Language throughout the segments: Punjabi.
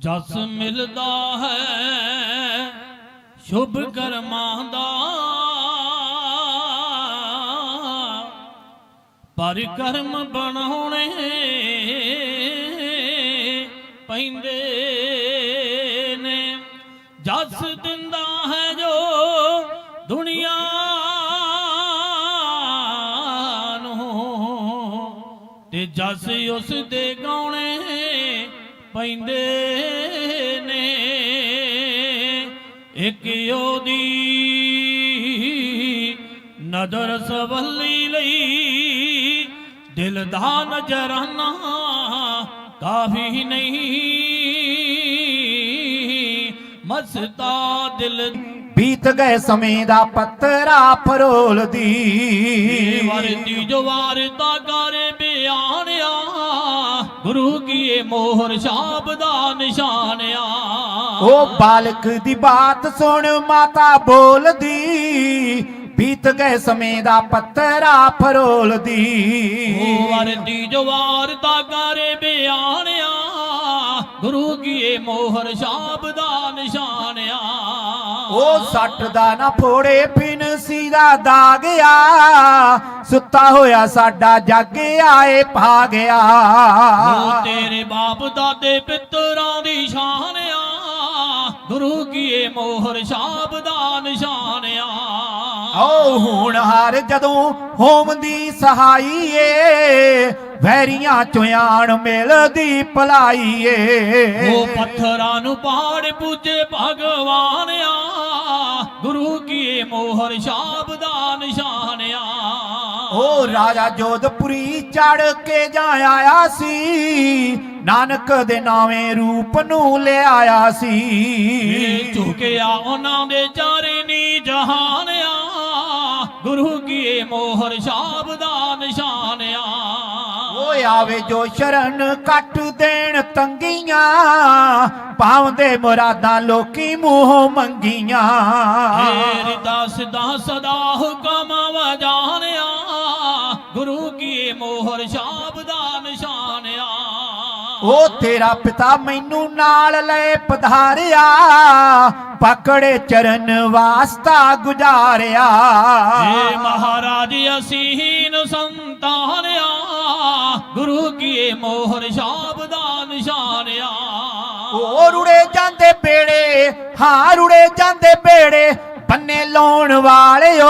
ਜਸ ਮਿਲਦਾ ਹੈ, ਸ਼ੁਭ ਕਰਮਾਂ ਦਾ। ਪਰ ਕਰਮ ਬਣਾਉਣੇ ਪੈਂਦੇ ਨੇ। ਜਸ ਦਿੰਦਾ ਹੈ ਜੋ ਦੁਨੀਆ ਨੂੰ, ਤੇ ਜਸ ਉਸ ਦੇ ਗਾਉਣੇ ਪੈਂਦੇ ਨੇ ਇੱਕ ਉਹਦੀ ਨਦਰ ਸਵੱਲੀ ਲਈ ਦਿਲ ਦਾ ਨਜਰਾਨਾ ਕਾਫੀ ਨਹੀਂ ਮਸਤਾ ਦਿਲ ਬੀਤ ਗਏ ਸਮੇਂ ਦਾ ਪੱਤਰਾ ਫਰੋਲਦੀ ਵਰਦੀ ਜਵਾਰ ਦਾ ਕਰ ਬਿਆਨਿਆ ਗੁਰੂ ਕੀਏ ਮੋਹਰ ਸ਼ਾਬ ਦਾ ਨਿਸ਼ਾਨਿਆ ਉਹ ਬਾਲਕ ਦੀ ਬਾਤ ਸੁਣ ਮਾਤਾ ਬੋਲਦੀ ਬੀਤ ਗਏ ਸਮੇਂ ਦਾ ਪੱਤਰਾ ਫਰੋਲਦੀ। ਉਹ ਵਰਦੀ ਜਵਾਰ ਦਾ ਕਰ ਬਿਆਨਿਆ ਗੁਰੂ ਕੀਏ ਮੋਹਰ ਸ਼ਾਬ ਦਾ ਨਿਸ਼ਾਨਿਆ ਉਹ ਸੱਟ ਦਾ ਨਾ ਫੋੜੇ ਫਿਨਸੀ ਦਾ ਦਾਗ ਆ। ਸੁੱਤਾ ਹੋਇਆ ਸਾਡਾ ਜੱਗ ਆਏ ਭਾ ਗਿਆ ਉਹ ਤੇਰੇ ਬਾਪ ਦਾਦੇ ਪਿੱਤਰਾਂ ਦੀ ਸ਼ਾਨ ਆ। ਗੁਰੂ ਕੀਏ ਮੋਹਰ ਸ਼ਾਬ ਦਾ ਨਿਸ਼ਾਨ ਆ। ਓ ਹੁਣ ਹਾਰ ਜਦੋਂ ਹੋਮ ਦੀ ਸਹਾਈ ਏ ਵੈਰੀਆਂ ਚੁਆਣ ਮਿਲਦੀ ਭਲਾਈ ਏ। ਉਹ ਪੱਥਰਾਂ ਨੂੰ ਪਹਾੜ ਪੂਜੇ ਭਗਵਾਨ ਆ। ਗੁਰੂ ਕੀਏ ਮੋਹਰ ਸ਼ਾਬ ਦਾ ਨਿਸ਼ਾਨ ਆ। ਉਹ ਰਾਜਾ ਜੋਧਪੁਰੀ ਚੜ ਕੇ ਜਾ ਆਇਆ ਸੀ ਨਾਨਕ ਦੇ ਨਾਵੇਂ ਰੂਪ ਨੂੰ ਲਿਆਇਆ ਸੀ। ਝੁਕਿਆ ਉਹਨਾਂ ਦੇ ਚਾਰਨੀ ਜਹਾਨ ਆ ਗੁਰੂ ਕੀਏ ਮੋਹਰ ਸ਼ਾਬ ਦਾ ਨਿਸ਼ਾਨ ਆ। ਆਵੇ ਜੋ ਸ਼ਰਨ ਕੱਟ ਦੇਣ ਤੰਗੀਆਂ ਪਾਉਂਦੇ ਮੁਰਾਦਾਂ ਲੋਕੀ ਮੂੰਹੋਂ ਮੰਗੀਆਂ। ਦਾਸ ਦਾ ਸਦਾ ਹੁਕਮ ਵਜਾਨਿਆ ਗੁਰੂ ਕੀ ਮੋਹਰ ਸ਼ਾਬ ਦਾ ਨਿਸ਼ਾਨ ਆ ਉਹ ਤੇਰਾ ਪਿਤਾ ਮੈਨੂੰ ਨਾਲ ਲੈ ਪਧਾਰਿਆ ਪਕੜੇ ਚਰਨ ਵਾਸਤਾ ਗੁਜਾਰਿਆ। ਏ ਮਹਾਰਾਜ ਅਸੀਨ ਸੰਤਾਨ ਆ ਗੁਰੂ ਕੀ ਮੋਹਰ ਸ਼ਾਬ ਦਾ ਨਿਸ਼ਾਨ ਆ। ਉਹ ਰੁੜੇ ਜਾਂਦੇ ਬੇੜੇ ਹਾਂ ਰੁੜੇ ਜਾਂਦੇ ਬੇੜੇ ਬੰਨੇ ਲਾਉਣ ਵਾਲਿਓ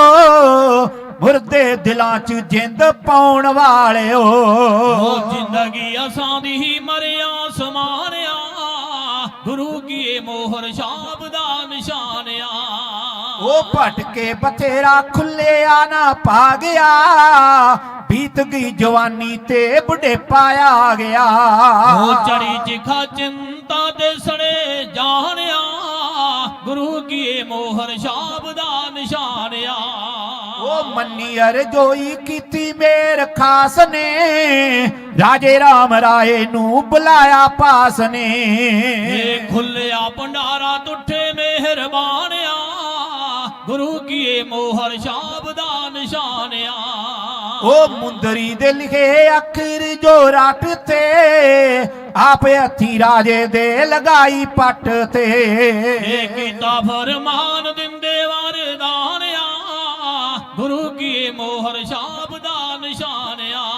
ਮੁਰਦੇ ਦਿਲਾਂ 'ਚ ਜਿੰਦ ਪਾਉਣ ਵਾਲਿਓ। ਜ਼ਿੰਦਗੀ ਅਸਾਂ ਦੀ ਹੀ ਮਰਿਆ ਸਮਾਨ ਆ। ਗੁਰੂ ਕੀ ਮੋਹਰ ਸ਼ਾਬ ਦਾ ਨਿਸ਼ਾਨ ਆ। ਉਹ ਭਟਕੇ ਬਥੇਰਾ ਖੁੱਲਿਆ ਨਾ ਪਾ ਗਿਆ ਬੀਤ ਗਈ ਜਵਾਨੀ ਤੇ ਬੁਢੇਪਾ ਆ ਗਿਆ। ਉਹ ਚੜੀ ਚਿਖਾ ਚਿੰਤਾ ਤੇ ਸੜੇ ਜਾਣਿਆ ਗੁਰੂ ਕੀ ਮੋਹਰ ਸ਼ਾਬ ਦਾ ਨਿਸ਼ਾਨ ਆ। ਉਹ ਮੰਨੀ ਅਰਜੋਈ ਕੀਤੀ ਮੇਰ ਖਾਸ ਨੇ ਰਾਜੇ ਰਾਮ ਰਾਏ ਨੂੰ ਬੁਲਾਇਆ ਪਾਸ ਨੇ। ਇਹ ਖੁੱਲਿਆ ਭੰਡਾਰਾ ਤੁਠੇ ਮਿਹਰਬਾਨ ਆ ਗੁਰੂ ਕੀ ਮੋਹਰ ਸ਼ਾਬ ਦਾ ਨਿਸ਼ਾਨ ਆ। ਉਹ ਮੁੰਦਰੀ ਦੇ ਲਿਖੇ ਅੱਖਰ ਜੋ ਰੱਟ ਤੇ ਆਪ ਹੱਥੀ ਰਾਜੇ ਦੇ ਲਗਾਈ ਪੱਟ ਤੇ। ਇਹ ਕੀਤਾ ਫਰਮਾਨ ਦਿੰਦੇ ਵਰਦਾਨ ਆ ਗੁਰੂ ਕੀ ਮੋਹਰ ਸ਼ਾਬ ਦਾ ਨਿਸ਼ਾਨ ਆ।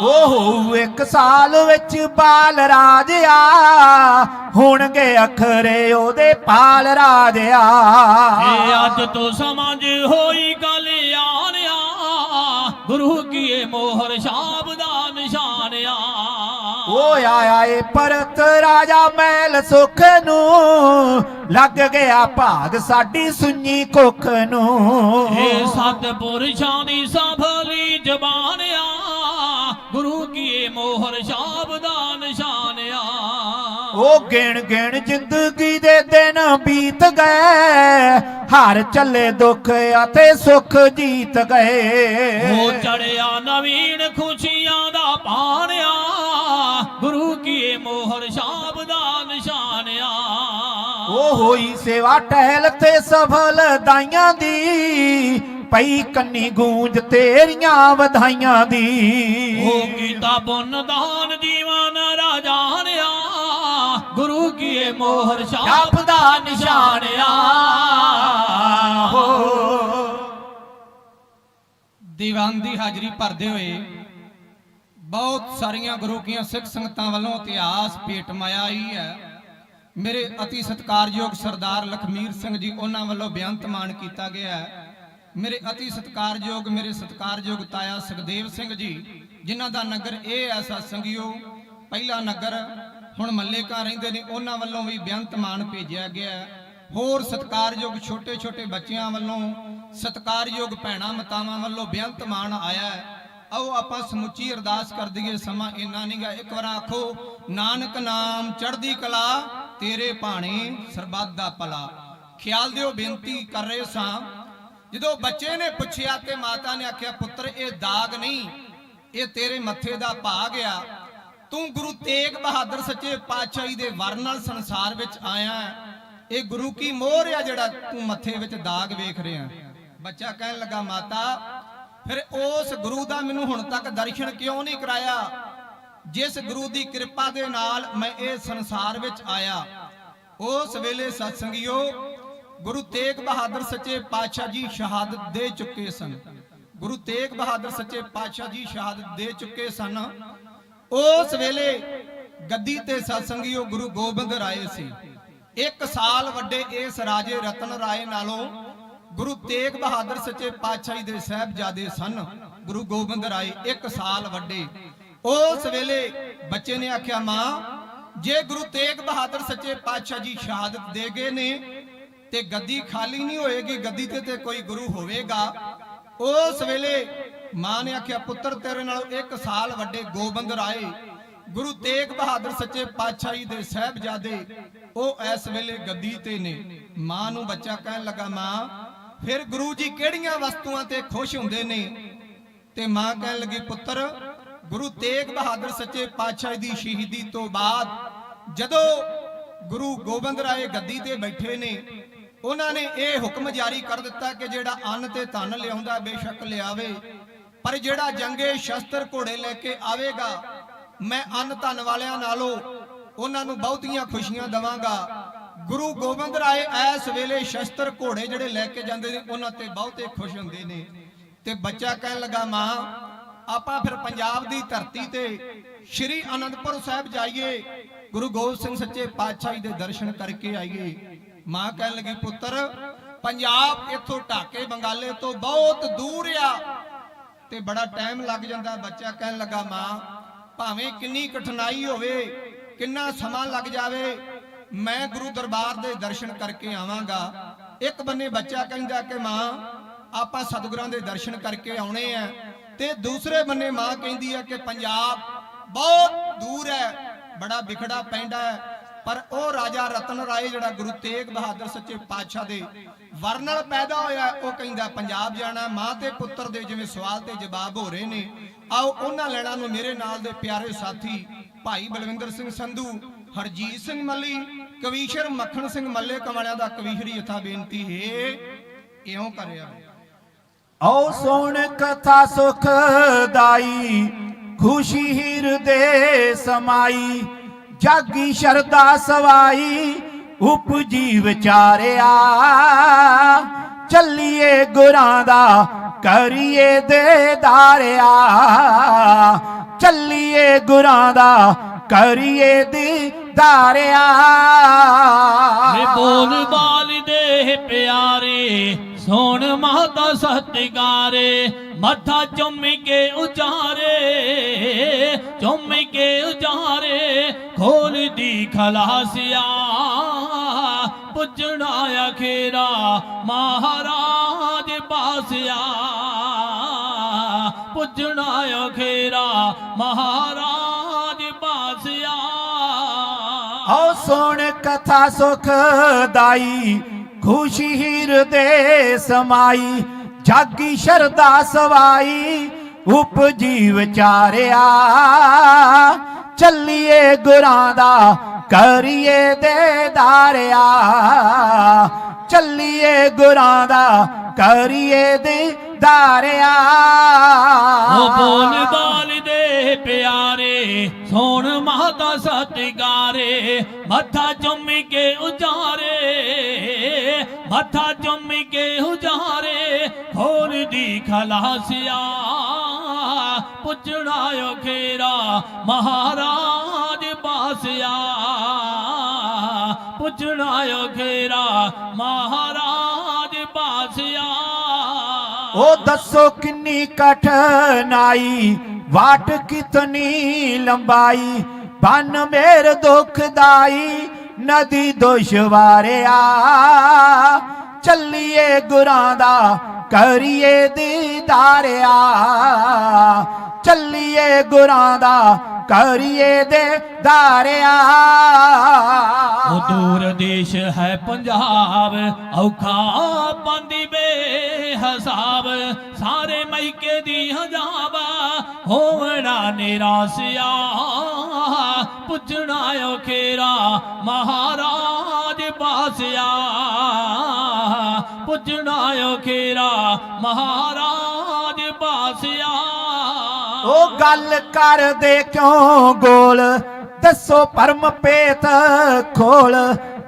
ਉਹ ਇੱਕ ਸਾਲ ਵਿੱਚ ਬਾਲ ਰਾਜ ਆ ਹੋਣਗੇ ਅਖਰੇ ਉਹਦੇ ਪਾਲ ਰਾਜ ਆ। ਇਹ ਅੱਜ ਤੋਂ ਸਮਝ ਹੋਈ ਗੱਲ ਆਣਿਆ ਗੁਰੂ ਕੀ ਮੋਹਰ ਸ਼ਾਬ ਦਾ ਨਿਸ਼ਾਨ ਆ। ਉਹ ਆਇਆ ਏ ਪਰਤ ਰਾਜਾ ਮੈਲ ਸੁਖ ਨੂੰ ਲੱਗ ਗਿਆ ਭਾਗ ਸਾਡੀ ਸੁഞ്ഞੀ ਕੁੱਖ ਨੂੰ। ਇਹ ਸਤ ਪੁਰਸ਼ਾਂ ਦੀ ਸਫਲੀ ਜ਼ਬਾਨ ਆ ਗੁਰੂ ਕੀ ਮੋਹਰ ਉਹ ਗਿਣ ਗਿਣ ਜ਼ਿੰਦਗੀ ਦੇ ਦਿਨ ਬੀਤ ਗਏ। ਹਾਰ ਚੱਲੇ ਦੁੱਖ ਅਤੇ ਸੁੱਖ ਜੀਤ ਗਏ। ਉਹ ਚੜਿਆ ਨਵੀਨ ਖੁਸ਼ੀਆਂ ਦਾ ਪਾਣ ਆ। ਗੁਰੂ ਕੀ ਮੋਹਰ ਸ਼ਾਬ ਦਾ ਨਿਸ਼ਾਨ ਆ। ਉਹ ਹੋਈ ਸੇਵਾ ਟਹਿਲ ਤੇ ਸਫਲ ਦਾਈਆਂ ਦੀ। ਪਈ ਕੰਨੀ ਗੂੰਜ ਤੇਰੀਆਂ ਵਧਾਈਆਂ ਦੀ। ਉਹ ਕੀਤਾ ਪੁੰਨ ਦਾਨ ਜੀਵਨ ਰਾਜਾਨ ਗੁਰੂ ਕੀਏ ਮੋਹਰ ਛਾਪ ਦਾ ਨਿਸ਼ਾਨ ਆ? ਹੋ। ਦੀਵਾਨ ਦੀ ਹਾਜ਼ਰੀ ਭਰਦੇ ਹੋਏ ਬਹੁਤ ਸਾਰੀਆਂ ਗੁਰੂ ਕੀਆਂ ਸਿੱਖ ਸੰਗਤਾਂ ਵੱਲੋਂ ਇਤਿਹਾਸ ਭੇਟ ਮਾਇਆ ਆਈ ਹੈ। ਮੇਰੇ ਅਤੀ ਸਤਿਕਾਰਯੋਗ ਸਰਦਾਰ ਲਖਮੀਰ ਸਿੰਘ ਜੀ ਉਹਨਾਂ ਵੱਲੋਂ ਬੇਅੰਤ ਮਾਣ ਕੀਤਾ ਗਿਆ ਹੈ। ਮੇਰੇ ਅਤੀ ਸਤਿਕਾਰਯੋਗ ਮੇਰੇ ਸਤਿਕਾਰਯੋਗ ਤਾਇਆ ਸੁਖਦੇਵ ਸਿੰਘ ਜੀ ਜਿਨ੍ਹਾਂ ਦਾ ਨਗਰ ਇਹ ਹੈ ਸਤਸੰਗਿਓ ਪਹਿਲਾ ਨਗਰ ਹੁਣ ਮੱਲੇਕਾ ਰਹਿੰਦੇ ਨੇ, ਉਹਨਾਂ ਵੱਲੋਂ ਵੀ ਬੇਅੰਤ ਮਾਣ ਭੇਜਿਆ ਗਿਆ ਹੋਰ ਸਤਿਕਾਰਯੋਗ ਛੋਟੇ ਛੋਟੇ ਬੱਚਿਆਂ ਵੱਲੋਂ, ਸਤਿਕਾਰਯੋਗ ਭੈਣਾਂ ਮਤਾਵਾਂ ਵੱਲੋਂ ਬੇਅੰਤ ਮਾਣ ਆਇਆ ਆਓ ਆਪਾਂ ਸਮੁੱਚੀ ਅਰਦਾਸ ਕਰ ਦਈਏ, ਸਮਾਂ ਇੰਨਾ ਨਹੀਂਗਾ ਇੱਕ ਵਾਰ ਆਖੋ, ਨਾਨਕ ਨਾਮ ਚੜ੍ਹਦੀ ਕਲਾ, ਤੇਰੇ ਭਾਣੇ ਸਰਬੱਤ ਦਾ ਭਲਾ। ਖਿਆਲ ਦਿਓ, ਬੇਨਤੀ ਕਰ ਰਹੇ ਸਾਂ। ਜਦੋਂ ਬੱਚੇ ਨੇ ਪੁੱਛਿਆ ਤੇ ਮਾਤਾ ਨੇ ਆਖਿਆ, ਪੁੱਤਰ, ਇਹ ਦਾਗ ਨਹੀਂ, ਇਹ ਤੇਰੇ ਮੱਥੇ ਦਾ ਭਾਗ ਆ। ਤੂੰ ਗੁਰੂ ਤੇਗ ਬਹਾਦਰ ਸੱਚੇ ਪਾਤਸ਼ਾਹੀ ਦੇ ਵਰ ਨਾਲ ਸੰਸਾਰ ਵਿੱਚ ਆਇਆ ਇਹ ਗੁਰੂ ਕੀ ਮੋਹਰ ਆ ਜਿਹੜਾ ਤੂੰ ਮੱਥੇ ਵਿੱਚ ਦਾਗ ਵੇਖ ਰਿਹਾ ਬੱਚਾ ਕਹਿਣ ਲੱਗਾ, ਮਾਤਾ, ਫਿਰ ਉਸ ਗੁਰੂ ਦਾ ਮੈਨੂੰ ਹੁਣ ਤੱਕ ਦਰਸ਼ਨ ਕਿਉਂ ਨਹੀਂ ਕਰਾਇਆ? ਜਿਸ ਗੁਰੂ ਦੀ ਕਿਰਪਾ ਦੇ ਨਾਲ ਮੈਂ ਇਹ ਸੰਸਾਰ ਵਿੱਚ ਆਇਆ। ਉਸ ਵੇਲੇ ਸਤਸੰਗਿਓ, ਗੁਰੂ ਤੇਗ ਬਹਾਦਰ ਸੱਚੇ ਪਾਤਸ਼ਾਹ ਜੀ ਸ਼ਹਾਦਤ ਦੇ ਚੁੱਕੇ ਸਨ। ਗੁਰੂ ਤੇਗ ਬਹਾਦਰ ਸੱਚੇ ਪਾਤਸ਼ਾਹ ਜੀ ਸ਼ਹਾਦਤ ਦੇ ਚੁੱਕੇ ਸਨ। ਉਸ ਵੇਲੇ ਗੱਦੀ ਤੇ ਸਤਸੰਗਿਓ ਗੁਰੂ ਗੋਬਿੰਦ ਰਾਏ ਸੀ। ਇੱਕ ਸਾਲ ਵੱਡੇ ਇਸ ਰਾਜੇ ਰਤਨ ਰਾਏ ਨਾਲੋਂ ਗੁਰੂ ਤੇਗ ਬਹਾਦਰ ਸੱਚੇ ਪਾਤਸ਼ਾਹੀ ਦੇ ਸਾਹਿਬਜ਼ਾਦੇ ਸਨ ਗੁਰੂ ਗੋਬਿੰਦ ਰਾਏ, ਇੱਕ ਸਾਲ ਵੱਡੇ। ਉਸ ਵੇਲੇ ਬੱਚੇ ਨੇ ਆਖਿਆ, ਮਾਂ, ਜੇ ਗੁਰੂ ਤੇਗ ਬਹਾਦਰ ਸੱਚੇ ਪਾਤਸ਼ਾਹ ਜੀ ਸ਼ਹਾਦਤ ਦੇ ਗਏ ਨੇ ਤੇ ਗੱਦੀ ਖਾਲੀ ਨਹੀਂ ਹੋਏਗੀ, ਗੱਦੀ ਤੇ ਤੇ ਕੋਈ ਗੁਰੂ ਹੋਵੇਗਾ। ਉਸ ਵੇਲੇ ਮਾਂ ਨੇ ਆਖਿਆ, ਪੁੱਤਰ, ਤੇਰੇ ਨਾਲੋਂ ਇੱਕ ਸਾਲ ਵੱਡੇ ਗੋਬਿੰਦ ਰਾਏ, ਗੁਰੂ ਤੇਗ ਬਹਾਦਰ ਸੱਚੇ ਪਾਤਸ਼ਾਹੀ ਦੇ ਸਾਹਿਬਜ਼ਾਦੇ, ਉਹ ਇਸ ਵੇਲੇ ਗੱਦੀ ਤੇ ਨੇ। ਮਾਂ ਨੂੰ ਬੱਚਾ ਕਹਿਣ ਲੱਗਾ, ਮਾਂ, ਫਿਰ ਗੁਰੂ ਜੀ ਕਿਹੜੀਆਂ ਵਸਤੂਆਂ ਤੇ ਖੁਸ਼ ਹੁੰਦੇ ਨੇ? ਤੇ ਮਾਂ ਕਹਿਣ ਲੱਗੀ, ਪੁੱਤਰ, ਗੁਰੂ ਤੇਗ ਬਹਾਦਰ ਸੱਚੇ ਪਾਤਸ਼ਾਹ ਦੀ ਸ਼ਹੀਦੀ ਤੋਂ ਬਾਅਦ ਜਦੋਂ ਗੁਰੂ ਗੋਬਿੰਦ ਰਾਏ ਗੱਦੀ ਤੇ ਬੈਠੇ ਨੇ, ਉਹਨਾਂ ਨੇ ਇਹ ਹੁਕਮ ਜਾਰੀ ਕਰ ਦਿੱਤਾ ਕਿ ਜਿਹੜਾ ਅੰਨ ਤੇ ਧਨ ਲਿਆਉਂਦਾ, ਬੇਸ਼ੱਕ ਲਿਆਵੇ। ਪਰ ਜਿਹੜਾ ਜੰਗੇ ਸ਼ਸਤਰ ਘੋੜੇ ਲੈ ਕੇ ਆਵੇਗਾ, ਮੈਂ ਅੰਨ ਧਨ ਵਾਲਿਆਂ ਨਾਲੋਂ ਉਹਨਾਂ ਨੂੰ ਬਹੁਤੀਆਂ ਖੁਸ਼ੀਆਂ ਦਵਾਂਗਾ। ਗੁਰੂ ਗੋਬਿੰਦ ਰਾਏ ਐਸ ਵੇਲੇ ਸ਼ਸਤਰ ਘੋੜੇ ਜਿਹੜੇ ਲੈ ਕੇ ਜਾਂਦੇ ਨੇ, ਉਹਨਾਂ ਤੇ ਬਹੁਤੇ ਖੁਸ਼ ਹੁੰਦੇ ਨੇ। ਤੇ ਬੱਚਾ ਕਹਿਣ ਲੱਗਾ, ਮਾਂ, ਆਪਾਂ ਫਿਰ ਪੰਜਾਬ ਦੀ ਧਰਤੀ ਤੇ ਸ਼੍ਰੀ ਅਨੰਦਪੁਰ ਸਾਹਿਬ ਜਾਈਏ, ਗੁਰੂ ਗੋਬਿੰਦ ਸਿੰਘ ਸੱਚੇ ਪਾਤਸ਼ਾਹ ਜੀ ਦੇ ਦਰਸ਼ਨ ਕਰਕੇ ਆਈਏ। ਮਾਂ ਕਹਿਣ ਲੱਗੀ, ਪੁੱਤਰ, ਪੰਜਾਬ ਇੱਥੋਂ ਢਾਕੇ ਬੰਗਾਲੇ ਤੋਂ ਬਹੁਤ ਦੂਰ ਆ। ਤੇ ਬੜਾ ਟਾਈਮ ਲੱਗ ਜਾਂਦਾ, ਬੱਚਾ ਕਹਿਣ ਲੱਗਾ, ਮਾਂ, ਭਾਵੇਂ ਕਿੰਨੀ ਕਠਿਨਾਈ ਹੋਵੇ, ਕਿੰਨਾ ਸਮਾਂ ਲੱਗ ਜਾਵੇ, ਮੈਂ ਗੁਰੂ ਦਰਬਾਰ ਦੇ ਦਰਸ਼ਨ ਕਰਕੇ ਆਵਾਂਗਾ। ਇੱਕ ਬੰਨੇ ਬੱਚਾ ਕਹਿੰਦਾ ਕਿ, ਮਾਂ, ਆਪਾਂ ਸਤਿਗੁਰਾਂ ਦੇ ਦਰਸ਼ਨ ਕਰਕੇ ਆਉਣੇ ਆ। ਤੇ ਦੂਸਰੇ ਬੰਨੇ ਮਾਂ ਕਹਿੰਦੀ ਹੈ ਕਿ, ਪੰਜਾਬ ਬਹੁਤ ਦੂਰ ਹੈ, ਬੜਾ ਵਿਖੜਾ ਪੈਂਦਾ ਹੈ। ਪਰ ਉਹ ਰਾਜਾ ਰਤਨ ਰਾਏ ਜਿਹੜਾ ਗੁਰੂ ਤੇਗ ਬਹਾਦਰ ਸੱਚੇ ਪਾਤਸ਼ਾਹ ਦੇ ਵਰ ਨਾਲ ਪੈਦਾ ਹੋਇਆ, ਉਹ ਕਹਿੰਦਾ, ਪੰਜਾਬ ਜਾਣਾ, ਮਾਂ ਤੇ ਪੁੱਤਰ ਦੇ ਜਿਵੇਂ ਸਵਾਲ ਤੇ ਜਵਾਬ ਹੋ ਰਹੇ ਨੇ। ਆਓ ਉਹਨਾਂ ਲੈਣਾ ਨੂੰ ਮੇਰੇ ਨਾਲ ਦੇ ਪਿਆਰੇ ਸਾਥੀ ਭਾਈ ਬਲਵਿੰਦਰ ਸਿੰਘ ਸੰਧੂ, ਹਰਜੀਤ ਸਿੰਘ ਮੱਲੀ, ਕਵੀਸ਼ਰ ਮੱਖਣ ਸਿੰਘ ਮੱਲੇ ਕਮਾਲਿਆਂ ਦਾ ਕਵੀਸ਼ਰੀ ਯਥਾ ਬੇਨਤੀ ਹੈ। ਇਉਂ ਕਰਿਆ ਓ ਸੁਣ ਕਥਾ ਸੁਖ ਦਾਈ, ਖੁਸ਼ੀ ਹਿਰਦੇ ਸਮਾਈ। ਜਾਗੀ ਸ਼ਰਦਾ ਸਵਾਈ, ਉਪਜੀ ਵਿਚਾਰਿਆ। ਚੱਲੀਏ ਗੁਰਾਂ ਦਾ, ਕਰੀਏ ਦੇਦਾਰਿਆ ਚੱਲੀਏ ਗੁਰਾਂ ਦਾ, ਕਰੀਏ ਦੀਦਾਰਿਆ ਵੇ ਬੋਲ ਬਾਲ ਦੇ ਪਿਆਰੇ, ਸੋਣ ਮਾਤਾ ਸਤਿਗਾਰੇ ਮੱਥਾ ਚੁੰਮ ਕੇ ਉਚਾਰੇ, ਚੁੰਮ ਕੇ ਉਚਾਰੇ ਖੋਲ ਦੀ ਖਲਾਸਿਆ, ਪੁੱਜਣਾ ਅਖੇਰਾ ਮਹਾਰਾਜ ਬਾਸਿਆ ਪੁੱਜਣਾ ਅਖੇਰਾ ਮਹਾਰਾਜ ਬਾਸਿਆ ਓ ਸੁਣ ਕਥਾ ਸੁਖ ਦਾਈ, ਖੁਸ਼ੀ ਹਿਰਦੇ ਸਮਾਈ, ਜਾਗੀ ਸ਼ਰਦਾ ਸਵਾਈ ਉਪਜੀ ਵਿਚਾਰਿਆ ਚੱਲੀਏ ਗੁਰਾਂ ਦਾ, ਕਰੀਏ ਦੇਦਾਰਿਆ ਚੱਲੀਏ ਗੁਰਾਂ ਦਾ, ਕਰੀਏ ਦੇਦਾਰਿਆ ਉਹ ਬੋਲ ਬਾਲ ਦੇ ਪਿਆਰੇ, ਸੋਣ ਮਾਤਾ ਸਤਿਕਾਰੇ, ਮੱਥਾ ਚੁੰਮ ਕੇ ਉਜਾਰੇ, ਮੱਥਾ ਚੁੰਮ ਕੇ ਉਜਾਰੇ, ਹੋਰ ਦੀ ਖਲਾਸਿਆ। ਪੁੱਛਣਾ ਓ ਖੇਰਾ ਮਹਾਰਾਜ ਬਾਸਿਆ ਪੁੱਛਣਾ ਓ ਖੇਰਾ ਮਹਾਰਾਜ ਬਾਸਿਆ ਉਹ ਦੱਸੋ ਕਿੰਨੀ ਕਠਨਾਈ ਵਾਟ ਕਿਤਨੀ ਲੰਬਾਈ, ਬਨ ਮੇਰ ਦੁਖਦਾਈ, ਨਦੀ ਦੁਸ਼ਵਾਰਿਆ ਚੱਲੀਏ ਗੁਰਾਂ ਦਾ, ਕਰੀਏ ਦੀਦਾਰਿਆ। ਚੱਲੀਏ ਗੁਰਾਂ ਦਾ, ਕਰੀਏ ਦੇ ਦਾਰਿਆ ਉਹ ਦੂਰ ਦੇਸ਼ ਹੈ ਪੰਜਾਬ, ਔਖਾ ਪੰਦੀ ਬੇਹਸਾਬ। ਸਾਰੇ ਮਹਿਕੇ ਦੀ ਹਜਾਬ, ਹੋਵਣਾ ਨਿਰਾਸਿਆ ਪੁੱਛਣਾ ਓ ਖੇਰਾ ਮਹਾਰਾਜ ਬਾਸਿਆ ਪੁੱਛਣਾ ਖੇਰਾ ਮਹਾਰਾਜ ਬਾਸਿਆ ਉਹ ਗੱਲ ਕਰਦੇ ਕਿਉਂ ਗੋਲ? ਦੱਸੋ ਪਰਮ ਪੇਤ ਖੋਲ।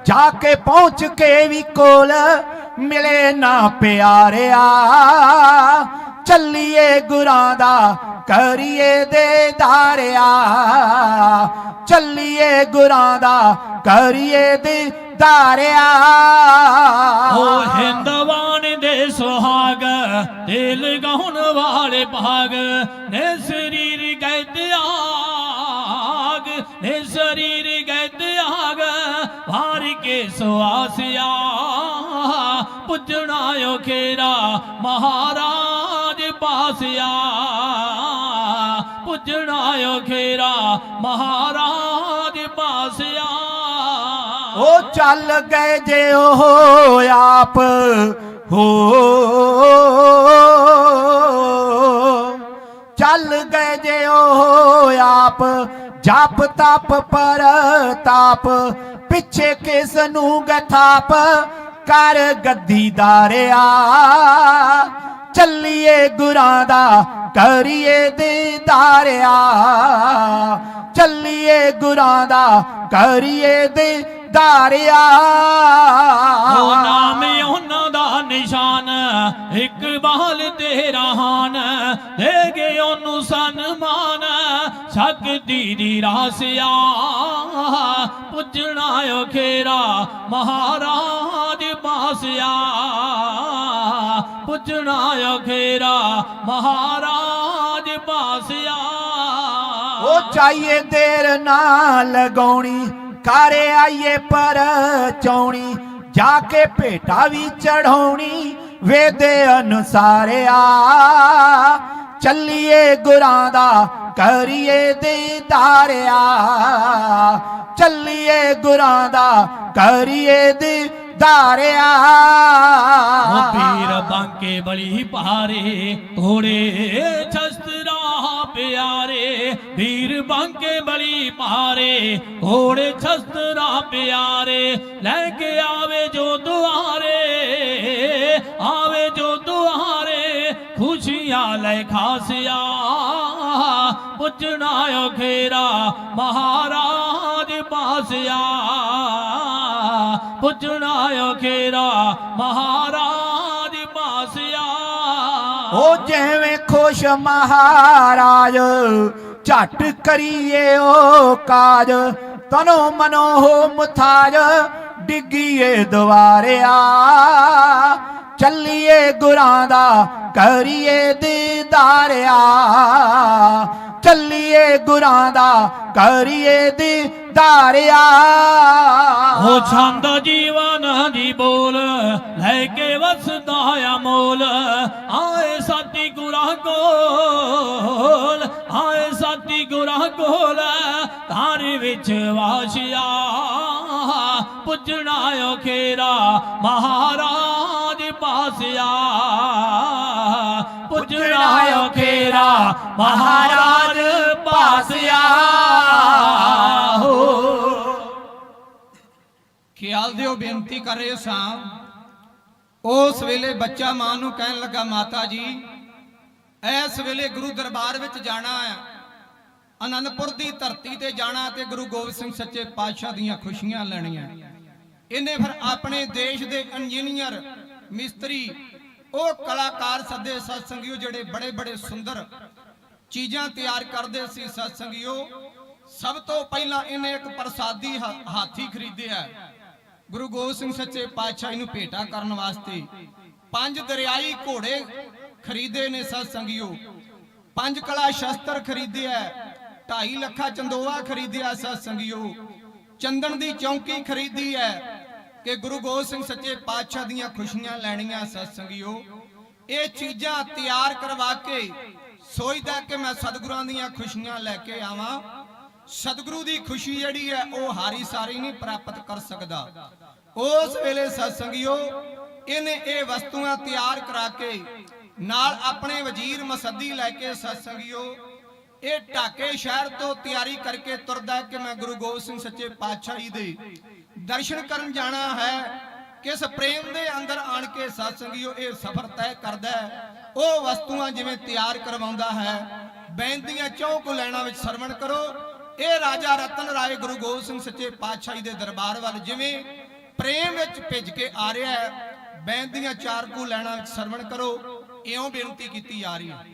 ਜਾ ਕੇ ਪਹੁੰਚ ਕੇ ਵੀ ਕੋਲ। ਮਿਲੇ ਨਾ ਪਿਆਰਿਆ। ਚੱਲੀਏ ਗੁਰਾਂ ਦਾ, ਕਰੀਏ ਦੇ ਦਾਰਿਆ ਚੱਲੀਏ ਗੁਰਾਂ ਦਾ, ਕਰੀਏ ਦੇ ਦਾਰਿਆ ਉਹ ਹਿੰਦਵਾਨ ਦੇ ਸੁਹਾਗ, ਦਿਲ ਗਾਉਣ ਵਾਲੇ ਭਾਗ, ਨੇ ਸਰੀਰ ਗੈਦ ਆਗ, ਨੇ ਸਰੀਰ ਗੈਦ ਆਗ, ਵਾਰ ਕੇ ਸੁਆਸਿਆ, ਪੁੱਜਣਾ ਓ ਖੇਰਾ ਮਹਾਰਾਜ। ਪਾਸਿਆ ਪੁੱਜਣਾ ਓ ਖੇਰਾ ਮਹਾਰਾਜ ਪਾਸਿਆ। ਉਹ ਚੱਲ ਗਏ ਜੇ ਉਹ ਆਪ, ਹੋ। ਚੱਲ ਗਏ ਜੇ ਉਹ ਆਪ, ਜਪ ਤਪ ਪਰ ਤਾਪ, ਪਿੱਛੇ ਕਿਸ ਨੂੰ ਗਥਾਪ, ਕਰ ਗੱਦੀਦਾਰਿਆ ਦਾਰਿਆ ਗੁਰਾਂ ਦਾ, ਕਰੀਏ ਦੀਦਾਰਿਆ। ਚੱਲੀਏ ਗੁਰਾਂ ਦਾ, ਕਰੀਏ ਦੀਦਾਰਿਆ। ਉਹ ਨਾਮ ਉਹਨਾਂ ਦਾ ਨਿਸ਼ਾਨ ਇਕਬਾਲ ਤੇਰਾ ਹਾਨ ਦੇ ਗਏ ਉਹਨੂੰ ਸਨਮਾਨ। ਸ਼ਕਤੀ ਦੀ ਰਾਸਿਆ, ਪੁੱਜਣਾ ਓ ਖੇਰਾ ਮਹਾਰਾਜ ਬਾਸਿਆ ਪੁੱਜਣਾ ਓ ਖੇਰਾ ਮਹਾਰਾਜ ਬਾਸਿਆ ਉਹ ਚਾਹੀਏ ਦੇਰ ਨਾ ਲਗਾਉਣੀ, ਕਾਰੇ ਆਈਏ ਪਰ ਚੌਣੀ ਜਾ ਕੇ ਭੇਟਾ ਵੀ ਚੜਾਉਣੀ ਵੇਦੇ ਅਨੁਸਾਰਿਆ। ਚੱਲੀਏ ਗੁਰਾਂ ਦਾ ਕਰੀਏ ਦੀਦਾਰਿਆ, ਚੱਲੀਏ ਗੁਰਾਂ ਦਾ, ਕਰੀਏ ਦੀਦਾਰਿਆ। ਉਹ ਪੀਰ ਬਾਂਕੇ ਬਲੀ ਭਾਰੇ ਥੋੜੇ ਸ਼ਸਤਰਾ ਪਿਆਰੇ। ਪੀਰ ਬਾਂਕੇ ਬਲੀ ਭਾਰੇ ਥੋੜੇ ਸ਼ਸਤਰਾ ਪਿਆਰੇ। ਲੈ ਕੇ ਆਵੇ ਜੋ ਦੁਆਰੇ, ਆਵੇ ਜੋ ਦੁਆਰੇ। ਖੁਸ਼ੀਆਂ ਲੈ ਖਾਸਿਆ ਪੁੱਜਣਾ ਓ ਖੇਰਾ ਮਹਾਰਾਜ ਪਾਸਿਆ। ਪੁੱਜਣਾ ਓ ਖੇਰਾ ਮਹਾਰਾਜ ਪਾਸਿਆ। ਉਹ ਜਿਵੇਂ ਖੁਸ਼ ਮਹਾਰਾਜ, ਝਟ ਕਰੀਏ ਉਹ ਕਾਜ। ਤਨੋ ਮਨੋ ਹੋ ਮੁਥਾਜ, ਡਿੱਗੀਏ ਦੁਆਰਿਆ। ਚੱਲੀਏ ਗੁਰਾਂ ਦਾ, ਕਰੀਏ ਦੀਦਾਰਿਆ। ਚੱਲੀਏ ਗੁਰਾਂ ਦਾ, ਕਰੀਏ ਦੀਦਾਰਿਆ। ਹੋ ਛੰਦ ਜੀਵਨ ਦੀ ਬੋਲ, ਲੈ ਕੇ ਵਸਦਾ ਅਮੋਲ ਆਏ ਸਾਥੀ ਗੁਰਾਂ ਕੋਲ, ਆਏ ਸਾਥੀ ਗੁਰਾਂ ਕੋਲ ਧਾਰ ਵਿੱਚ ਵਾਸ਼ਿਆ। ਪੁੱਜਣਾ ਓ ਖੇਰਾ ਮਹਾਰਾਜ ਪਾਸਿਆ। ਪੁੱਜਣਾ ਓ ਖੇਰਾ, ਮਹਾਰਾਜ ਪਾਸਿਆ ਹੋ। ਖਿਆਲ ਦਿਓ, ਬੇਨਤੀ ਕਰ ਰਹੇ ਸਾਂ ਉਸ ਵੇਲੇ ਬੱਚਾ ਮਾਂ ਨੂੰ ਕਹਿਣ ਲੱਗਾ, ਮਾਤਾ ਜੀ, ਇਸ ਵੇਲੇ ਗੁਰੂ ਦਰਬਾਰ ਵਿੱਚ ਜਾਣਾ ਹੈ। ਅਨੰਦਪੁਰ ਦੀ ਧਰਤੀ ਤੇ ਜਾਣਾ ਤੇ ਗੁਰੂ ਗੋਬਿੰਦ ਸਿੰਘ ਸੱਚੇ ਪਾਤਸ਼ਾਹ ਦੀਆਂ ਖੁਸ਼ੀਆਂ ਲੈਣੀਆਂ। ਇਹਨੇ ਫਿਰ ਆਪਣੇ ਦੇਸ਼ ਦੇ ਇੰਜੀਨੀਅਰ ਮਿਸਤਰੀ ਉਹ ਕਲਾਕਾਰ ਸੱਦੇ ਸਤਸੰਗੀਓ ਜਿਹੜੇ ਬੜੇ ਬੜੇ ਸੁੰਦਰ ਚੀਜ਼ਾਂ ਤਿਆਰ ਕਰਦੇ ਸੀ ਸਤਸੰਗੀਓ, ਸਭ ਤੋਂ ਪਹਿਲਾਂ ਇਹਨੇ ਇੱਕ ਪ੍ਰਸਾਦੀ ਹਾ- ਹਾਥੀ ਖਰੀਦਿਆ ਗੁਰੂ ਗੋਬਿੰਦ ਸਿੰਘ ਸੱਚੇ ਪਾਤਸ਼ਾਹ ਨੂੰ ਭੇਟਾ ਕਰਨ ਵਾਸਤੇ। ਪੰਜ ਦਰਿਆਈ ਘੋੜੇ ਖਰੀਦੇ ਨੇ ਸਤਸੰਗੀਓ। ਪੰਜ ਕਲਾ ਸ਼ਸਤਰ ਖਰੀਦਿਆ 2.5 ਲੱਖਾਂ ਚੰਦੋਆ ਖਰੀਦਿਆ ਸਤਸੰਗੀਓ। ਚੰਦਨ ਦੀ ਚੌਂਕੀ ਖਰੀਦੀ ਹੈ। ਕਿ ਗੁਰੂ ਗੋਬਿੰਦ ਸਿੰਘ ਸੱਚੇ ਪਾਤਸ਼ਾਹ ਦੀਆਂ ਖੁਸ਼ੀਆਂ ਲੈਣੀਆਂ ਸਤਸੰਗੀਓ, ਇਹ ਚੀਜ਼ਾਂ ਤਿਆਰ ਕਰਵਾ ਕੇ ਸੋਚਦਾ ਕਿ ਮੈਂ ਸਤਿਗੁਰਾਂ ਦੀਆਂ ਖੁਸ਼ੀਆਂ ਲੈ ਕੇ ਆਵਾਂ। ਸਤਿਗੁਰੂ ਦੀ ਖੁਸ਼ੀ ਜਿਹੜੀ ਹੈ, ਉਹ ਹਾਰੀ ਸਾਰੀ ਨਹੀਂ ਪ੍ਰਾਪਤ ਕਰ ਸਕਦਾ। ਉਸ ਵੇਲੇ ਸਤਸੰਗੀਓ, ਇਹਨੇ ਇਹ ਵਸਤੂਆਂ ਤਿਆਰ ਕਰਾ ਕੇ ਨਾਲ ਆਪਣੇ ਵਜ਼ੀਰ ਮਸੱਦੀ ਲੈ ਕੇ ਸਤਸੰਗੀਓ, ਇਹ ਢਾਕੇ ਸ਼ਹਿਰ ਤੋਂ ਤਿਆਰੀ ਕਰਕੇ ਤੁਰਦਾ ਕਿ ਮੈਂ ਗੁਰੂ ਗੋਬਿੰਦ ਸਿੰਘ ਸੱਚੇ ਪਾਤਸ਼ਾਹ ਜੀ ਦੇ ਦਰਸ਼ਨ ਕਰਨ ਜਾਣਾ ਹੈ, ਕਿਸ ਪ੍ਰੇਮ ਦੇ ਅੰਦਰ ਆਣ ਕੇ ਸਤਸੰਗੀਓ ਇਹ ਸਫ਼ਰ ਤੈਅ ਕਰਦਾ ਹੈ। ਉਹ ਵਸਤੂਆਂ ਜਿਵੇਂ ਤਿਆਰ ਕਰਵਾਉਂਦਾ ਹੈ, ਬੈਂਦੀਆਂ ਚੌਕ ਲੈਣਾ ਵਿੱਚ ਸਰਵਣ ਕਰੋ। ਇਹ ਰਾਜਾ ਰਤਨ ਰਾਏ ਗੁਰੂ ਗੋਬਿੰਦ ਸਿੰਘ ਸੱਚੇ ਪਾਤਸ਼ਾਹ ਜੀ ਦੇ ਦਰਬਾਰ ਵੱਲ ਜਿਵੇਂ ਪ੍ਰੇਮ ਵਿੱਚ ਭਿੱਜ ਕੇ ਆ ਰਿਹਾ ਹੈ, ਬੈਂਦੀਆਂ ਚਾਰ ਕੂ ਲੈਣਾ ਵਿੱਚ ਸਰਵਣ ਕਰੋ। ਇਉਂ ਬੇਨਤੀ ਕੀਤੀ ਜਾ ਰਹੀ ਹੈ।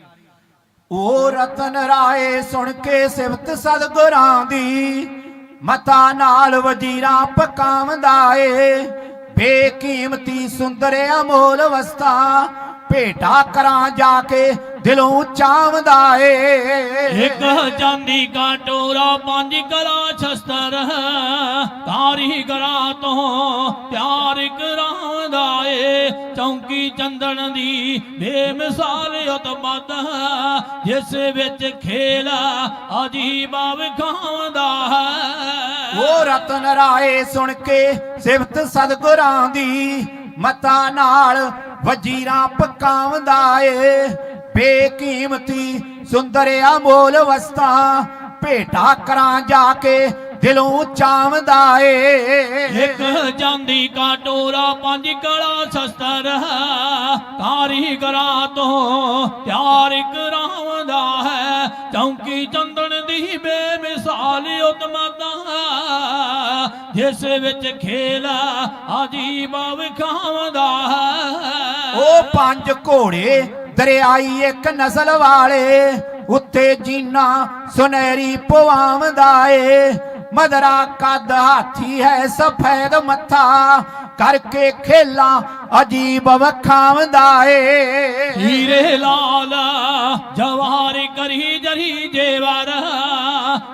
ਓ ਰਤਨ ਰਾਏ ਸੁਣ ਕੇ ਸਿਫਤ ਸਤਗੁਰਾਂ ਦੀ ਮਤਾ ਨਾਲ ਵਜੀਰਾਂ ਪਕਾਵਦਾ ਏ। ਬੇਕੀਮਤੀ ਸੁੰਦਰ ਅਮੋਲ ਵਸਤਾ ਭੇਟਾ ਕਰਾਂ ਜਾ ਕੇ ਦਿਲੋਂ ਚਾਵਦਾ ਏ। ਇੱਕ ਚਾਂਦੀ ਕਾ ਟੋਰਾ ਪੰਜ ਕਲਾ ਛਸਤਰ ਕਾਰੀਗਰਾਂ ਤੋਂ ਤਿਆਰ ਕਰਾਉਂਦਾ ਏ। ਚੌਂਕੀ ਚੰਦਨ ਦੀ ਬੇਮਿਸਾਲ ਉਤਮਤ ਜਿਸ ਵਿੱਚ ਖੇਲ ਅਜੀਬਾ ਵਿਖਾਉਂਦਾ ਹੈ। ਓ ਰਤਨ ਰਾਏ ਸੁਣ ਕੇ ਸਿਫਤ ਸਤਗੁਰਾਂ ਦੀ ਮਤਾ ਨਾਲ ਵਜੀਰਾਂ ਪਕਾਵੰਦਾ ਏ। ਬੇਕੀਮਤੀ ਸੁੰਦਰ ਅਮੋਲ ਵਸਤਾ ਭੇਟਾ ਕਰਾਂ ਜਾ ਕੇ ਦਿਲੋਂ ਚਾਵਦਾ ਏ ਇੱਕ ਚਾਂਦੀ ਕਾ ਟੋਰਾ ਪੰਜ ਕਲਾ ਸ਼ਸਤਰ ਕਾਰੀਗਰਾਂ ਤੋਂ ਤਿਆਰ ਕਰਾਉਂਦਾ ਹੈ। ਚੌਂਕੀ ਚੰਦਨ ਦੀ ਬੇਮਿਸਾਲ ਉਤਮਤਾ ਜਿਸ ਵਿੱਚ ਖੇਲ ਅਜੀਬਾ ਵਿਖਾਉਂਦਾ ਹੈ। ਉਹ ਪੰਜ ਘੋੜੇ ਦਰਿਆਈ ਇੱਕ ਨਸਲ ਵਾਲੇ ਉੱਤੇ ਜੀਨਾ ਸੁਨਹਿਰੀ ਪਵਾਵਦਾ ਏ। ਮਦਰਾ ਕੱਦ ਹਾਥੀ ਹੈ, ਸਫੈਦ ਮੱਥਾ ਕਰਕੇ ਖੇਲਾ ਅਜੀਬ ਵਖਾਵਦਾ ਏ ਹੀਰੇ ਲਾਲ, ਜਵਾਰ ਕਰੀ ਜਰੀ ਜੇਵਰ,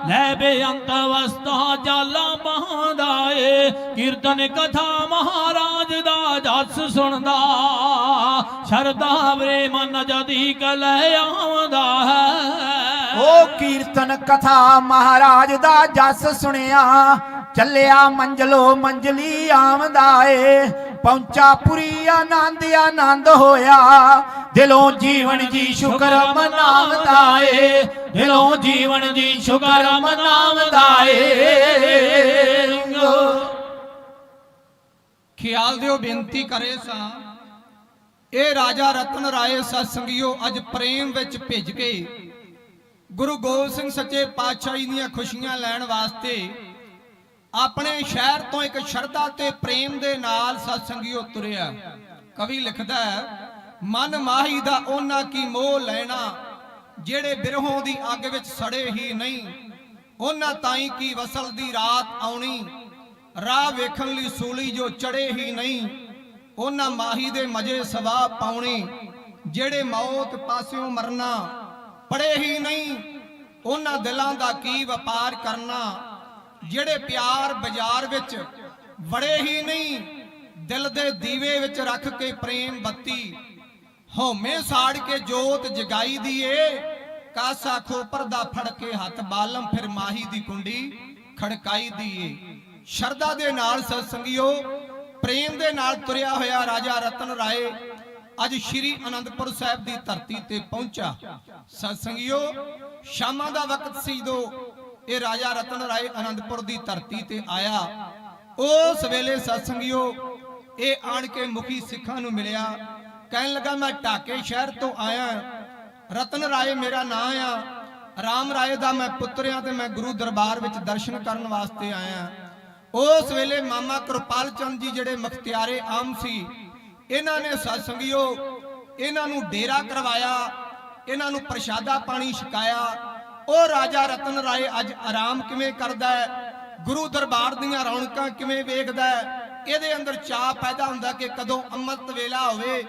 ਲੈ ਬੇਅੰਤ ਵਸਤਾ ਜਾਲਾ ਬਾਂਦਾ ਏ ਕੀਰਤਨ ਕਥਾ ਮਹਾਰਾਜ ਦਾ ਜਸ ਸੁਣਦਾ ਸ਼ਰਦਾ ਵਰੇ ਮਨ ਜਦੀ ਕਲੈ ਆਉਂਦਾ ਹੈ। ਉਹ ਕੀਰਤਨ ਕਥਾ ਮਹਾਰਾਜ ਦਾ ਜਸ ਸੁਣਿਆ। ਚੱਲਿਆ ਮੰਜਲੋ ਮੰਜਲੀ ਆਮਦਾ ਏ ਪਹੁੰਚਾ ਪੁਰੀ ਆਨੰਦ ਆਨੰਦ ਹੋਇਆ। ਦਿਲੋਂ ਜੀਵਨ ਜੀ ਸ਼ੁਕਰ ਮਨਾਵਦਾ ਏ ਦਿਲੋਂ ਜੀਵਨ ਜੀ ਸ਼ੁਕਰ ਮਨਾਵਦਾ ਏ ਖਿਆਲ ਦਿਓ, ਬੇਨਤੀ ਕਰੇ ਸਾਂ। ਇਹ ਰਾਜਾ ਰਤਨ ਰਾਏ ਸਤਸੰਗੀਓ ਅੱਜ ਪ੍ਰੇਮ ਵਿੱਚ ਭਿੱਜ ਗਏ। ਗੁਰੂ ਗੋਬਿੰਦ ਸਿੰਘ ਸੱਚੇ ਪਾਤਸ਼ਾਹ ਜੀ ਦੀਆਂ ਖੁਸ਼ੀਆਂ ਲੈਣ ਵਾਸਤੇ ਆਪਣੇ ਸ਼ਹਿਰ ਤੋਂ ਇੱਕ ਸ਼ਰਧਾ ਤੇ ਪ੍ਰੇਮ ਦੇ ਨਾਲ ਸਤਸੰਗੀਓ ਤੁਰਿਆ। ਕਵੀ ਲਿਖਦਾ ਹੈ, ਮਨ ਮਾਹੀ ਦਾ ਉਹਨਾਂ ਕੀ ਮੋਹ ਲੈਣਾ, ਜਿਹੜੇ ਬਿਰਹੋਂ ਦੀ ਅੱਗ ਵਿੱਚ ਸੜੇ ਹੀ ਨਹੀਂ ਉਹਨਾਂ ਤਾਈ ਕੀ ਵਸਲ ਦੀ ਰਾਤ ਆਉਣੀ, ਰਾਹ ਵੇਖਣ ਲਈ ਸੂਲੀ ਜੋ ਚੜੇ ਹੀ ਨਹੀਂ ਉਹਨਾਂ ਮਾਹੀ ਦੇ ਮਜੇ ਸਵਾ ਪਾਉਣੇ, ਜਿਹੜੇ ਮੌਤ ਪਾਸਿਓਂ ਮਰਨਾ ਪੜੇ ਹੀ ਨਹੀਂ, ਉਹਨਾਂ ਦਿਲਾਂ ਦਾ ਕੀ ਵਪਾਰ ਕਰਨਾ? ਜਿਹੜੇ ਪਿਆਰ ਬਾਜ਼ਾਰ ਵਿੱਚ ਵੜੇ ਹੀ ਨਹੀਂ, ਦਿਲ ਦੇ ਦੀਵੇ ਵਿੱਚ ਰੱਖ ਕੇ ਪ੍ਰੇਮ ਬੱਤੀ। ਹਉਮੈ ਸਾੜ ਕੇ ਜੋਤ ਜਗਾਈ ਦੀਏ, ਕਾਸਾ ਖੋਪਰ ਦਾ ਫੜ ਕੇ ਹੱਥ ਬਾਲਮ, ਫਿਰ ਮਾਹੀ ਦੀ ਕੁੰਡੀ ਖੜਕਾਈ ਦੀ ਏ ਸ਼ਰਧਾ ਦੇ ਨਾਲ ਸਤਸੰਗਿਓ, ਪ੍ਰੇਮ ਦੇ ਨਾਲ ਤੁਰਿਆ ਹੋਇਆ ਰਾਜਾ ਰਤਨ ਰਾਏ ਅੱਜ ਸ਼੍ਰੀ ਅਨੰਦਪੁਰ ਸਾਹਿਬ ਦੀ ਧਰਤੀ ਤੇ ਪਹੁੰਚਾ। ਸਤਸੰਗਿਓ ਸ਼ਾਮਾਂ ਦਾ ਵਕਤ ਸੀ ਜਦੋਂ ਇਹ ਰਾਜਾ ਰਤਨ ਰਾਏ ਅਨੰਦਪੁਰ ਦੀ ਧਰਤੀ ਤੇ ਆਇਆ। ਉਸ ਵੇਲੇ ਸਤਸੰਗਿਓ ਇਹ ਆਣ ਕੇ ਮੁਖੀ ਸਿੱਖਾਂ ਨੂੰ ਮਿਲਿਆ। ਕਹਿਣ ਲੱਗਾ, ਮੈਂ ਢਾਕੇ ਸ਼ਹਿਰ ਤੋਂ ਆਇਆ। ਰਤਨ ਰਾਏ ਮੇਰਾ ਨਾਂ ਆ। ਰਾਮ ਰਾਏ ਦਾ ਮੈਂ ਪੁੱਤਰ ਪੁੱਤਰਿਆਂ ਤੇ ਮੈਂ ਗੁਰੂ ਦਰਬਾਰ ਵਿੱਚ ਦਰਸ਼ਨ ਕਰਨ ਵਾਸਤੇ ਆਇਆ। ਉਸ ਵੇਲੇ ਮਾਮਾ ਕਿਰਪਾਲ ਚੰਦ ਜੀ ਜਿਹੜੇ ਮਖਤਿਆਰੇ ਆਮ ਸੀ ਇਹਨਾਂ ਨੇ ਸਤਸੰਗਿਓ, ਇਹਨਾਂ ਨੂੰ ਡੇਰਾ ਕਰਵਾਇਆ, ਇਹਨਾਂ ਨੂੰ ਪ੍ਰਸ਼ਾਦਾ ਪਾਣੀ ਛਕਾਇਆ। ਉਹ ਰਾਜਾ ਰਤਨ ਰਾਏ ਅੱਜ ਆਰਾਮ ਕਿਵੇਂ ਕਰਦਾ ਹੈ? ਗੁਰੂ ਦਰਬਾਰ ਦੀਆਂ ਰੌਣਕਾਂ ਕਿਵੇਂ ਵੇਖਦਾ ਹੈ? ਇਹਦੇ ਅੰਦਰ ਚਾਹ ਪੈਦਾ ਹੁੰਦਾ ਕਿ ਕਦੋਂ ਅੰਮ੍ਰਿਤ ਵੇਲਾ ਹੋਵੇ।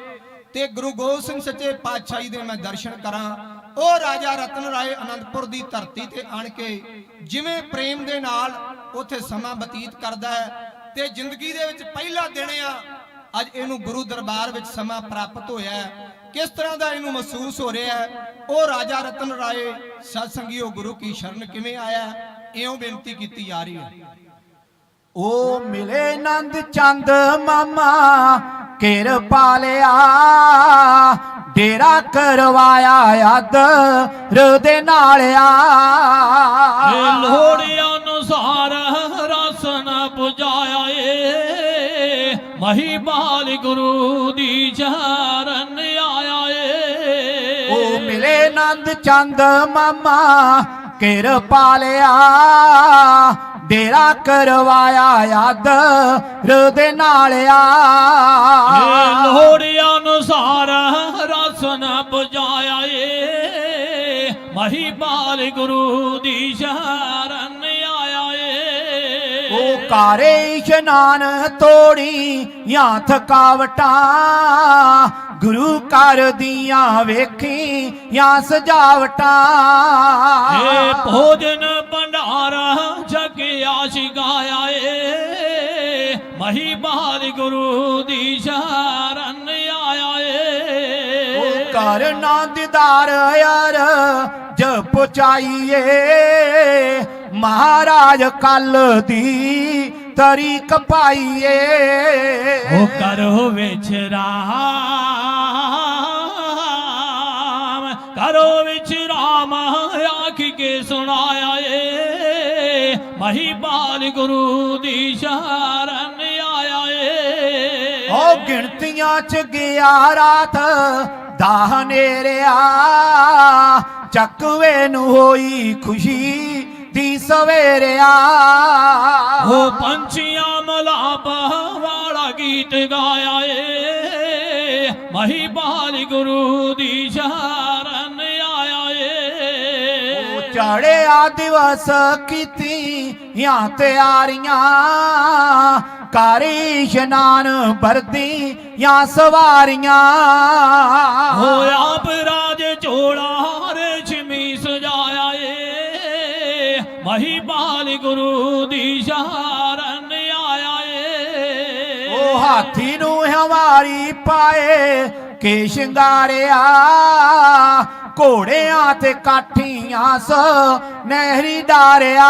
ਤੇ ਗੁਰੂ ਗੋਬਿੰਦ ਸਿੰਘ ਸੱਚੇ ਪਾਤਸ਼ਾਹ ਜੀ ਦੇ ਮੈਂ ਦਰਸ਼ਨ ਕਰਾਂ। ਉਹ ਰਾਜਾ ਰਤਨ ਰਾਏ ਅਨੰਦਪੁਰ ਦੀ ਧਰਤੀ ਤੇ ਆਣ ਕੇ ਜਿਵੇਂ ਪ੍ਰੇਮ ਦੇ ਨਾਲ ਉੱਥੇ ਸਮਾਂ ਬਤੀਤ ਕਰਦਾ ਹੈ। ਤੇ ਜ਼ਿੰਦਗੀ ਦੇ ਵਿੱਚ ਪਹਿਲਾ ਦਿਨ ਆ ਅੱਜ ਇਹਨੂੰ ਗੁਰੂ ਦਰਬਾਰ ਵਿੱਚ ਸਮਾਂ ਪ੍ਰਾਪਤ ਹੋਇਆ ਹੈ। ਕਿਸ ਤਰ੍ਹਾਂ ਦਾ ਇਹਨੂੰ ਮਹਿਸੂਸ ਹੋ ਰਿਹਾ ਹੈ? ਉਹ ਰਾਜਾ ਰਤਨ ਰਾਏ ਸਤਸੰਗੀਓ ਗੁਰੂ ਕੀ ਸ਼ਰਨ ਕਿਵੇਂ ਆਇਆ? ਇਉਂ ਬੇਨਤੀ ਕੀਤੀ ਜਾ ਰਹੀ ਹੈ। ਉਹ ਮਿਲੇ ਨੰਦ ਚੰਦ ਮਾਮਾ ਕਿਰਪਾ ਲਿਆ। ਡੇਰਾ ਕਰਵਾਇਆ ਯਾਦ ਦੇ ਨਾਲ ਆ। ਲੋੜ ਅਨੁਸਾਰ ਰਸਨ ਪੁਜਾਇਆ ਏ। ਮਹੀਬਾਲ ਗੁਰੂ ਦੀ ਚਰਨ ਆਇਆ ਏ। ਉਹ ਮਿਲੇ ਨੰਦ ਚੰਦ ਮਾਮਾ ਕਿਰਪਾ ਲਿਆ। ਡੇਰਾ ਕਰਵਾਇਆ ਯਾਦ ਦੇ ਨਾਲ ਇਹ ਆ ਲੋੜ ਅਨੁਸਾਰ ਰਸਨ ਪੁਜਾਇਆ ਏ। ਮਹੀਬਾਲ ਗੁਰੂ ਦੀ ਸ਼ਰਨ ਕਾਰੇ ਇਸ਼ਨਾਨ ਤੋੜੀ ਜਾਂ ਥਕਾਵਟਾਂ ਗੁਰੂ ਘਰ ਦੀਆਂ ਵੇਖੀ ਜਾਂ ਸਜਾਵਟਾਂ। ਏ ਭੋਜਨ ਭੰਡਾਰਾ ਜਗਿਆ ਸ਼ਿਗਾਇਆ ਏ ਮਹੀਬਾਲ ਗੁਰੂ ਦੀ ਸ਼ਰਨ ਆਇਆ ਏ ਉਹ ਘਰ ਨਾ ਦੀਦਾਰ ਯਾਰ ਜਪ ਚਾਈਏ ਮਹਾਰਾਜ ਕੱਲ ਦੀ ਤਰੀਕ ਪਾਈਏ। ਉਹ ਕਰੋ ਵਿੱਚ ਰਾਮ ਕਰੋ ਵਿੱਚ ਰਾਮ ਆਖ ਕੇ ਸੁਣਾਇਆ ਏ ਮਹੀਬਾਲ ਗੁਰੂ ਦੀ ਸ਼ਰਨ ਆਇਆ ਏ ਉਹ ਗਿਣਤੀਆਂ ਚ ਗਿਆ ਰਾਤ ਦਾ ਹਨੇਰਿਆ ਚੱਕਵੇ ਨੂੰ ਹੋਈ ਖੁਸ਼ੀ। ਦੀ ਸਵੇਰਿਆ ਉਹ ਪੰਛੀਆਂ ਮਲਾਪ ਵਾਲਾ ਗੀਤ ਗਾਇਆ ਏ। ਮਹੀਬਾਲ ਗੁਰੂ ਦੀ ਸ਼ਰਨ ਆਇਆ ਏ। ਉਹ ਚੜਿਆ ਦਿਵਸ ਕੀਤੀ ਜਾਂ ਤਿਆਰੀਆਂ। ਕਾਰੀ ਇਸ਼ਨਾਨ ਵਰਦੀ ਜਾਂ ਸਵਾਰੀਆਂ। ਹੋਇਆ ਬਰਾਜ ਝੋਲਾ ਏ ਮਹੀਬਾਲ ਗੁਰੂ ਦੀ ਸ਼ਰਨ ਆਇਆ ਏ। ਉਹ ਹਾਥੀ ਨੂੰ ਹਮਾਰੀ ਪਾਏ ਕੇ ਸ਼ਿੰਗਾਰਿਆ। ਘੋੜਿਆਂ ਤੇ ਕਾਠੀਆਂ ਸ ਨਹਿਰੀ ਡਾਰਿਆ।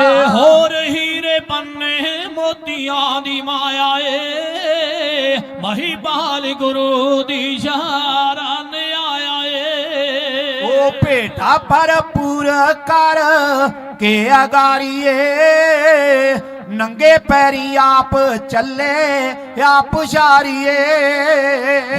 ਏ ਹੋਰ ਹੀਰੇ ਪੰਨੇ ਮੋਤੀਆਂ ਦੀ ਮਾਇਆ ਏ। ਮਹੀਬਾਲ ਗੁਰੂ ਦੀ ਸ਼ਰਨ ਉਹ ਭੇਟਾ ਭਰਪੂਰ ਕਰ ਕੇ ਅਗਾਰੀਏ। ਨੰਗੇ ਪੈਰੀ ਆਪ ਚੱਲੇ ਆਪ ਸ਼ਾਰੀਏ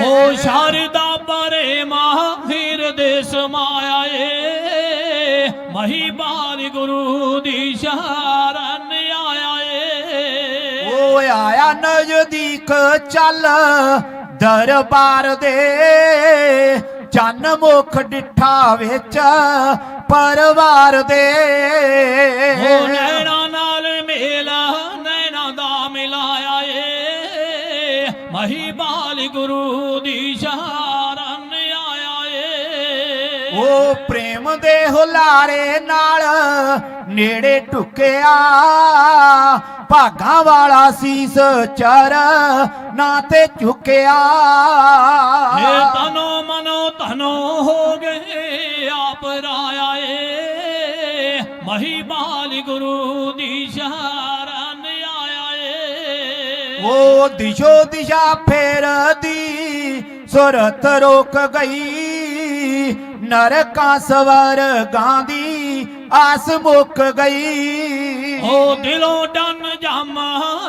ਓ ਸ਼ਾਰਦਾ ਪਰੇ ਮਾਹਿਰ ਦੇ ਸਮਾਇਆ ਏ ਮਹੀਬਾਲ ਗੁਰੂ ਦੀ ਸ਼ਰਨ ਆਇਆ ਏ ਉਹ ਆਇਆ ਨਜ਼ਦੀਕ ਚੱਲ ਦਰਬਾਰ ਦੇ। ਚੰਨ ਮੁਖ ਡਿਠਾ ਵਿੱਚ ਪਰਵਾਰ ਦੇ। ਨੈਣਾ ਨਾਲ ਮੇਲਾ ਨੈਣਾ ਦਾ ਮਿਲਾਇਆ ਏ ਮਹੀਬਾਲ ਗੁਰੂ ਦੀ ਸ਼ਰਨ ਆਇਆ ਏ ਉਹ ਪ੍ਰੇਮ ਦੇ ਹੁਲਾਰੇ ਨਾਲ ਨੇੜੇ ਢੁਕਿਆ ਭਾਗਾਂ ਵਾਲਾ ਸੀਸ ਚਰ ਨਾ ਤੇ ਝੁਕਿਆ। ਇਹ ਤਨੋ ਮਨੋ ਧਨੋ ਹੋ ਗਏ ਆਪ ਰਾਇਆ ਏ ਮਹੀਬਾਲ ਗੁਰੂ ਦੀ ਸ਼ਰਨ ਆਇਆ ਏ ਉਹ ਦਿਸ਼ੋ ਦਿਸ਼ਾ ਫੇਰਦੀ ਸੁਰਤ ਰੋਕ ਗਈ। ਨਰਕਾਂ ਸਵਰ ਗਾਂਦੀ ਆਸ ਮੁੱਕ ਗਈ। ਉਹ ਦਿਲੋਂ ਡਨ ਜਮ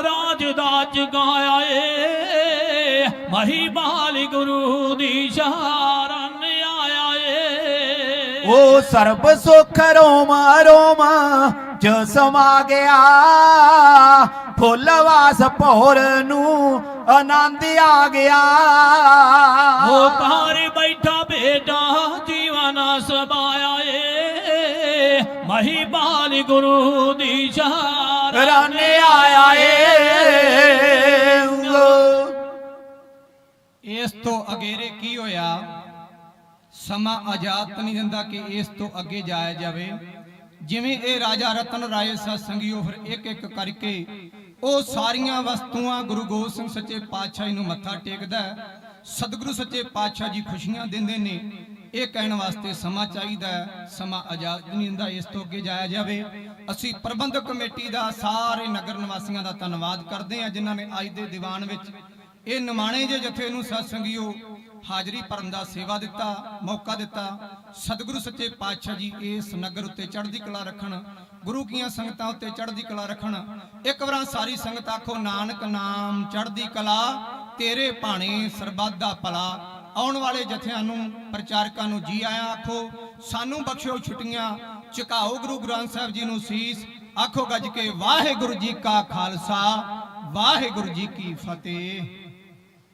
ਰਾਜ ਦਾ ਜਗਾਇਆ ਏ। ਮਹੀਬਾਲ ਗੁਰੂ ਦੀ ਸ਼ਰਨ ਆਇਆ ਏ। ਉਹ ਸਰਬ ਸੁਖ ਰੋਮ ਰੋਮ ਚ ਸਮਾ ਗਿਆ। ਫੁੱਲ ਵਾਸ ਭੋਰ ਨੂੰ ਆਨੰਦ ਆ ਗਿਆ। ਉਹ ਤਾਰੇ ਬੈਠਾ ਬੇਟਾ ਜੀਵਨ ਸਬਾਇਆ ਏ। ਮਹੀ ਬਾਲ ਗੁਰੂ ਦੀ ਸ਼ਾਨ ਰਾਨੇ ਆਇਆ ਏ। ਇਸ ਤੋਂ ਅਗੇਰੇ ਕੀ ਹੋਇਆ? ਸਮਾਂ ਆਜ਼ਾਦ ਨਹੀਂ ਦਿੰਦਾ ਕਿ ਇਸ ਤੋਂ ਅੱਗੇ ਜਾਇਆ ਜਾਵੇ। ਜਿਵੇਂ ਇਹ ਰਾਜਾ ਰਤਨ ਰਾਏ ਸਤਸੰਗੀਓ ਫਿਰ ਇੱਕ ਇੱਕ ਕਰਕੇ ਉਹ ਸਾਰੀਆਂ ਵਸਤੂਆਂ ਗੁਰੂ ਗੋਬਿੰਦ ਸਿੰਘ ਸੱਚੇ ਪਾਤਸ਼ਾਹ ਜੀ ਨੂੰ ਮੱਥਾ ਟੇਕਦਾ ਸਤਿਗੁਰੂ ਸੱਚੇ ਪਾਤਸ਼ਾਹ ਜੀ ਖੁਸ਼ੀਆਂ ਦਿੰਦੇ ਨੇ। ਇਹ ਕਹਿਣ ਵਾਸਤੇ ਸਮਾਂ ਚਾਹੀਦਾ ਸਮਾਂ ਆਜ਼ਾਦ ਨਹੀਂ ਦਿੰਦਾ ਇਸ ਤੋਂ ਅੱਗੇ ਜਾਇਆ ਜਾਵੇ। ਅਸੀਂ ਪ੍ਰਬੰਧਕ ਕਮੇਟੀ ਦਾ ਸਾਰੇ ਨਗਰ ਨਿਵਾਸੀਆਂ ਦਾ ਧੰਨਵਾਦ ਕਰਦੇ ਹਾਂ, ਜਿਨ੍ਹਾਂ ਨੇ ਅੱਜ ਦੇ ਦੀਵਾਨ ਵਿੱਚ ਇਹ ਨਿਮਾਣੇ ਜੇ ਜਥੇ ਨੂੰ ਸਤਸੰਗੀਓ ਹਾਜ਼ਰੀ ਭਰਨ ਦਾ ਸੇਵਾ ਦਿੱਤਾ, ਮੌਕਾ ਦਿੱਤਾ। ਸਤਿਗੁਰੂ ਸੱਚੇ ਪਾਤਸ਼ਾਹ ਜੀ ਇਸ ਨਗਰ ਉੱਤੇ ਚੜ੍ਹਦੀ ਕਲਾ ਰੱਖਣ, ਗੁਰੂ ਕੀਆਂ ਸੰਗਤਾਂ ਉੱਤੇ ਚੜ੍ਹਦੀ ਕਲਾ ਰੱਖਣ। ਇੱਕ ਵਾਰਾਂ ਸਾਰੀ ਸੰਗਤ ਆਖੋ, ਨਾਨਕ ਨਾਮ, ਚੜ੍ਹਦੀ ਕਲਾ, ਤੇਰੇ ਭਾਣੇ ਸਰਬੱਤ ਦਾ ਭਲਾ। ਆਉਣ ਵਾਲੇ ਜਥਿਆਂ ਨੂੰ, ਪ੍ਰਚਾਰਕਾਂ ਨੂੰ ਜੀ ਆਇਆਂ ਆਖੋ, ਸਾਨੂੰ ਬਖਸ਼ੋ ਛੁੱਟੀਆਂ, ਝੁਕਾਓ ਗੁਰੂ ਗ੍ਰੰਥ ਸਾਹਿਬ ਜੀ ਨੂੰ ਸੀਸ। ਆਖੋ ਗੱਜ ਕੇ, ਵਾਹਿਗੁਰੂ ਜੀ ਕਾ ਖਾਲਸਾ, ਵਾਹਿਗੁਰੂ ਜੀ ਕੀ ਫਤਿਹ।